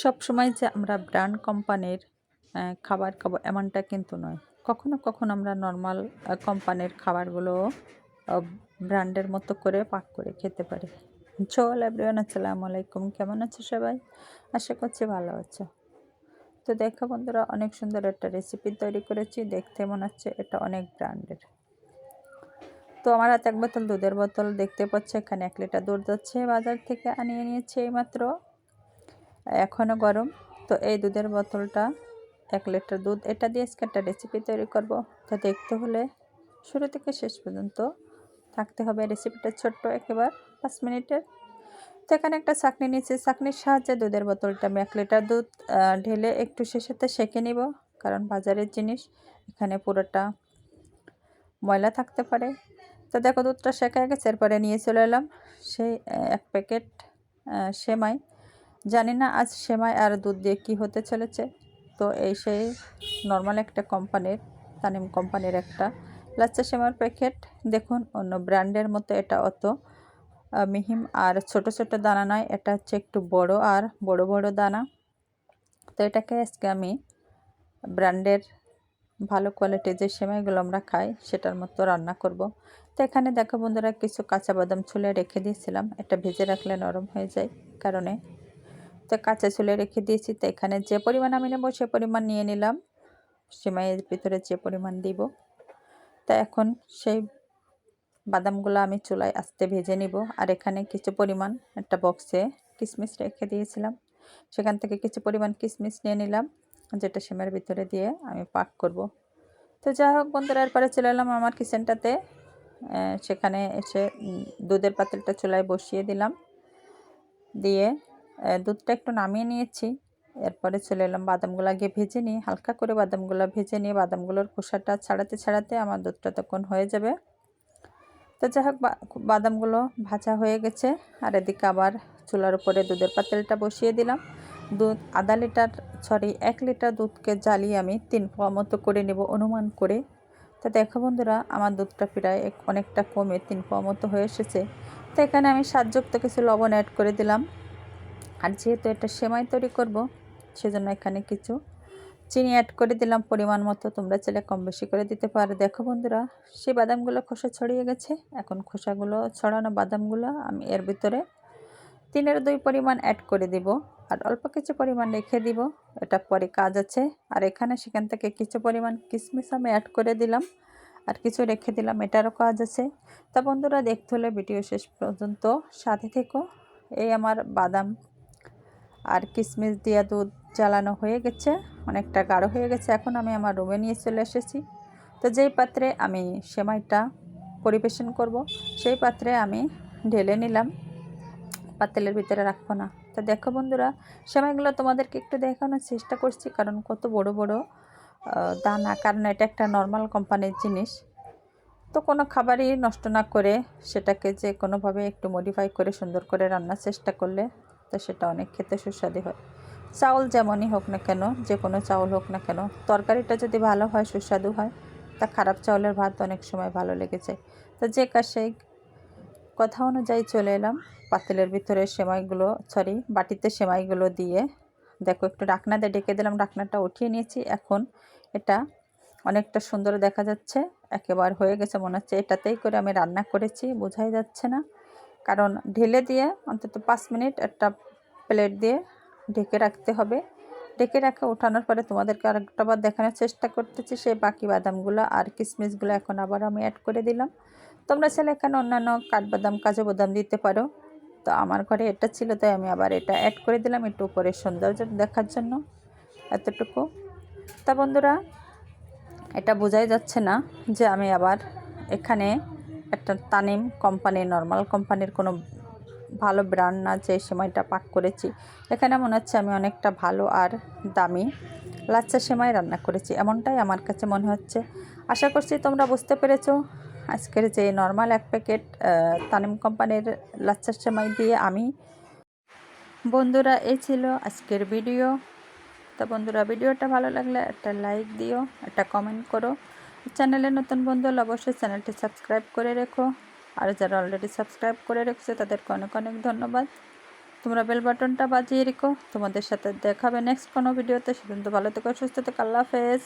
সব সময় যে আমরা ব্র্যান্ড কোম্পানির খাবার খাব এমনটা কিন্তু নয়। কখনো কখনো আমরা নর্মাল কোম্পানির খাবারগুলো ব্র্যান্ডের মতো করে পাক করে খেতে পারি। চল এভরিওয়ান আসসালামু আলাইকুম। কেমন আছো সবাই? আশা করছি ভালো আছো। তো দেখো বন্ধুরা, অনেক সুন্দর একটা রেসিপি তৈরি করেছি। দেখতে মনে হচ্ছে এটা অনেক ব্র্যান্ডের। তো আমার হাতে এক বোতল দুধের বোতল, দেখতে পাচ্ছ এখানে এক লিটার দুধ যাচ্ছে। বাজার থেকে আনিয়ে নিয়েছি এইমাত্র। এখনও গরম। তো এই দুধের বোতলটা এক লিটার দুধ, এটা দিয়ে আজকে একটা রেসিপি তৈরি করব। তো দেখতে হলে শুরু থেকে শেষ পর্যন্ত থাকতে হবে রেসিপিটা ছোট্ট একেবার পাঁচ মিনিটের। তো এখানে একটা চাকনি নিয়েছি। চাকনির সাহায্যে দুধের বোতলটা আমি এক লিটার দুধ ঢেলে একটু শেষেতে সেঁকে নিব। কারণ বাজারের জিনিস, এখানে পুরোটা ময়লা থাকতে পারে। তো দেখো দুধটা শেখা গেছে, এরপরে নিয়ে চলে এলাম সেই এক প্যাকেট সেমাই। জানি না আজ সেমাই আর দুধ দিয়ে কী হতে চলেছে। তো এই সেই নর্মাল একটা কোম্পানির তানিম কোম্পানির একটা লাচ্চা সেমার প্যাকেট দেখুন, অন্য ব্র্যান্ডের মতো এটা অত মিহিম। আর ছোট ছোট দানা নয়, এটা হচ্ছে একটু বড় আর বড় বড় দানা। তো এটাকে আজকে আমি ব্র্যান্ডের ভালো কোয়ালিটির যে সেমাইগুলো আমরা খাই, সেটার মতো রান্না করব। তো এখানে দেখো বন্ধুরা, কিছু কাঁচা বাদাম ছুলে রেখে দিয়েছিলাম। এটা ভেজে রাখলে নরম হয়ে যায়, কারণে তো কাঁচা ছুলে রেখে দিয়েছি, তো এখানে যে পরিমাণ আমি নেব সে পরিমাণ নিয়ে নিলাম। সেমাইয়ের ভিতরে যে পরিমাণ দিব, তা এখন সেই বাদামগুলো আমি চুলায় আস্তে ভেজে নিব। আর এখানে কিছু পরিমাণ একটা বক্সে কিশমিশ রেখে দিয়েছিলাম। সেখান থেকে কিছু পরিমাণ কিশমিশ নিয়ে নিলাম, যেটা সেমের ভিতরে দিয়ে আমি পাক করব। তো যাই হোক বন্ধুরা, এরপরে চলে এলাম আমার কিচেনটাতে। সেখানে এসে দুধের পাতিলটা চুলায় বসিয়ে দিলাম। দিয়ে দুধটা একটু নামিয়ে নিয়েছি। এরপরে চলে এলাম বাদামগুলো আগে ভেজে নিয়ে হালকা করে বাদামগুলো ভেজে নিয়ে বাদামগুলোর খোসাটা ছাড়াতে ছাড়াতে আমার দুধটা তখন হয়ে যাবে। তো যাই হোক বাদামগুলো ভাজা হয়ে গেছে। আর এদিকে আবার চুলার উপরে দুধের পাতিলটা বসিয়ে দিলাম। দুধ, আধা লিটার সরি এক লিটার দুধকে জ্বালিয়ে আমি তিন পোয়া মতো করে নেব অনুমান করে। তো দেখো বন্ধুরা, আমার দুধটা প্রায় অনেকটা কমে তিন পোয়া মতো হয়ে এসেছে। তো এখানে আমি স্বাদযুক্ত কিছু লবণ অ্যাড করে দিলাম। আর যেহেতু এটা সেমাই তৈরি করব, সেজন্য এখানে কিছু চিনি অ্যাড করে দিলাম পরিমাণ মতো। তোমরা চাইলে কম বেশি করে দিতে পারো। দেখো বন্ধুরা, সেই বাদামগুলো খোসা ছড়িয়ে গেছে। এখন খোসাগুলো ছড়ানো বাদামগুলো আমি এর ভিতরে তিনের দুই পরিমাণ অ্যাড করে দিব আর অল্প কিছু পরিমাণ রেখে দিব। এটা পরে কাজ আছে। আর এখানে সেখান থেকে কিছু পরিমাণ কিশমিশ আমি অ্যাড করে দিলাম আর কিছু রেখে দিলাম, এটারও কাজ আছে। তা বন্ধুরা, দেখতে হলে ভিডিও শেষ পর্যন্ত সাথে থেকো। এই আমার বাদাম আর কিশমিশ দিয়ে দুধ জ্বালানো হয়ে গেছে, অনেকটা গাঢ় হয়ে গেছে। এখন আমি আমার রুমে নিয়ে চলে এসেছি। তো যেই পাত্রে আমি সেমাইটা পরিবেশন করব, সেই পাত্রে আমি ঢেলে নিলাম। পাতিলের ভিতরে রাখব না। তো দেখো বন্ধুরা, সেমাইগুলো তোমাদেরকে একটু দেখানোর চেষ্টা করছি, কারণ কত বড় বড় দানা, কারণ এটা একটা নর্মাল কোম্পানির জিনিস। তো কোনো খাবারই নষ্ট না করে সেটাকে যে কোনোভাবে একটু মডিফাই করে সুন্দর করে রান্নার চেষ্টা করলে তো সেটা অনেক খেতে সুস্বাদু হয়। চাউল যেমনই হোক না কেন যে কোনো চাউল হোক না কেন, তরকারিটা যদি ভালো হয়, সুস্বাদু হয়, তা খারাপ চাউলের ভাত অনেক সময় ভালো লেগে যায়। তো যে সেই কথা অনুযায়ী চলে এলাম, পাতিলের ভিতরে সেমাইগুলো সরি বাটিতে সেমাইগুলো দিয়ে, দেখো একটু ডাকনা দিয়ে ডেকে দিলাম, ডাকনাটা উঠিয়ে নিয়েছি। এখন এটা অনেকটা সুন্দর দেখা যাচ্ছে, একেবারে হয়ে গেছে মনে হচ্ছে। এটাতেই করে আমি রান্না করেছি, বোঝাই যাচ্ছে না। কারণ ঢেলে দিয়ে অন্তত পাঁচ মিনিট একটা প্লেট দিয়ে ঢেকে রাখতে হবে। ঢেকে রাখা ওঠানোর পরে তোমাদেরকে আরেকটা বার দেখানোর চেষ্টা করতেছি, সেই বাকি বাদামগুলো আর কিশমিশগুলো এখন আবার আমি অ্যাড করে দিলাম। তোমরা চাইলে এখানে অন্যান্য কাঠবাদাম, কাজু বাদাম দিতে পারো। তো আমার ঘরে এটা ছিল, তাই আমি আবার এটা অ্যাড করে দিলাম একটু উপরে সৌন্দর্য দেখার জন্য এতটুকু। তা বন্ধুরা, এটা বোঝাই যাচ্ছে না যে আমি আবার এখানে একটা তানিম কোম্পানির নর্মাল কোম্পানির কোনো ভালো ব্র্যান্ড না, যে সেমাইটা পাক করেছি। এখানে মনে হচ্ছে আমি অনেকটা ভালো আর দামি। লাচ্চা সেমাই রান্না করেছি, এমনটাই আমার কাছে মনে হচ্ছে। আশা করছি তোমরা বুঝতে পেরেছ। আজকের যে নর্মাল এক প্যাকেট তানিম কোম্পানির লাচ্চা সেমাই দিয়ে আমি। বন্ধুরা, এই ছিল আজকের ভিডিও তা বন্ধুরা ভিডিওটা ভালো লাগলে একটা লাইক দিও, একটা কমেন্ট করো। চ্যানেলে নতুন বন্ধু হলে অবশ্যই চ্যানেলটি সাবস্ক্রাইব করে রেখো। আর যারা অলরেডি সাবস্ক্রাইব করে রেখেছে, তাদেরকে অনেক অনেক ধন্যবাদ। তোমরা বেল বাটনটা বাজিয়ে রেখো। তোমাদের সাথে দেখাবে নেক্সট কোনো ভিডিওতে সেদিন তো ভালো থেকো, সুস্থ থেকো। আল্লাহ হাফেজ।